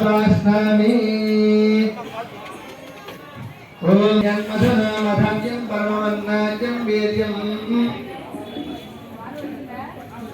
ప్రాశ్నామి ఓం యన్మధనామధాన్యం పరమవన్నాద్యం వీర్యం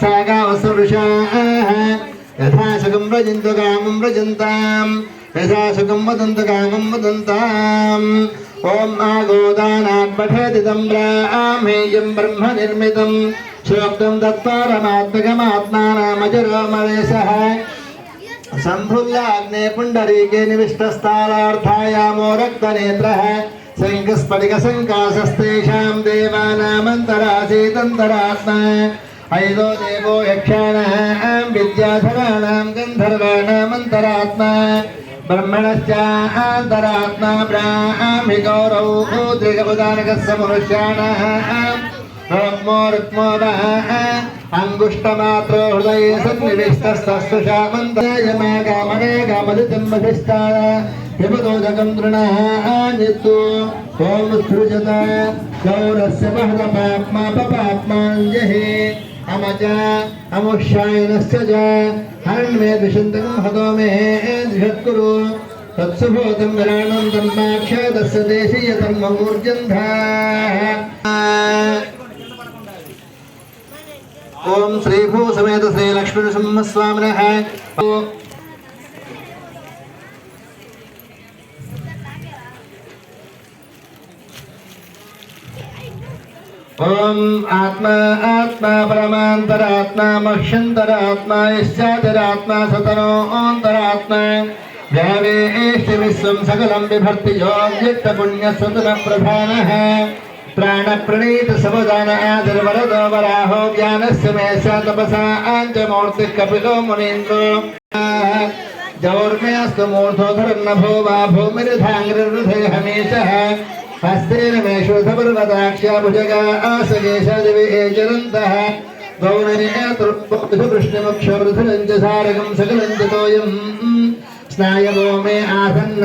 सा गावसुरुषाः यथा सुखं व्रजन्तु कामं व्रजन्ताम्। यथा सुखं कामं वदन्ताम्। ॐ आगोदानात् पठेति ब्राह्मेयं ब्रह्म निर्मितं श्रोक्तं तत्परमात्मकमात्मानामजरोमरेशः सम्भुल्लाग्ने पुण्डरीके निविष्टस्थालार्थायामो रक्तनेत्रः। शङ्खस्फटिकसङ्काशस्तेषां देवानामन्तरासीदन्तरात्मा। ऐदो देवो यक्षाणः विद्याधराणां गन्धर्वाणामन्तरात्मा, ब्रह्मणश्चान्तरात्मा ब्राह्मिगौरौ दृगबुदानकस्य मनुष्याणः रोग्मो रुक्मो वः अङ्गुष्टमात्रो हृदये सन्निविष्टस्तस्पृशामन्तयमागामने गामदितिं वधिष्ठाय हिमदोदकं तृणः ॐ सृजत, गौरस्य महतपाप्मा पपाप्माञ्जहि अमज अमुष्यायनस्य च। हरण्मे द्विषन्तकं हतो मे द्विषत्कुरु तत्सुभूतं विराणं तन्माक्षदस्य देशीयतन्ममूर्जन्धाः ओम आत्मा आत्मा परमांतर आत्मा मक्षंतर आत्मा इश्चादर आत्मा सतनो अंतर आत्मा व्यावे व्यावेश विश्वम सकलम विभर्ति योग योग्यत पुण्य सुतन प्रधान है प्राण प्रणीत सबदान आदर वरद वराहो ज्ञान मेष तपसा अंज मूर्ति कपिलो मुनीन्द्रो। जौर्मेस्त मूर्धोधर नभो वा भूमिर्धांग्रहृदय हमेशः हस्तेन मेषोध चरन्तः गौरनेतृष्णमक्षवृधुरञ्च सारकं सकलं च तोयम् स्नायवो मे आसन्न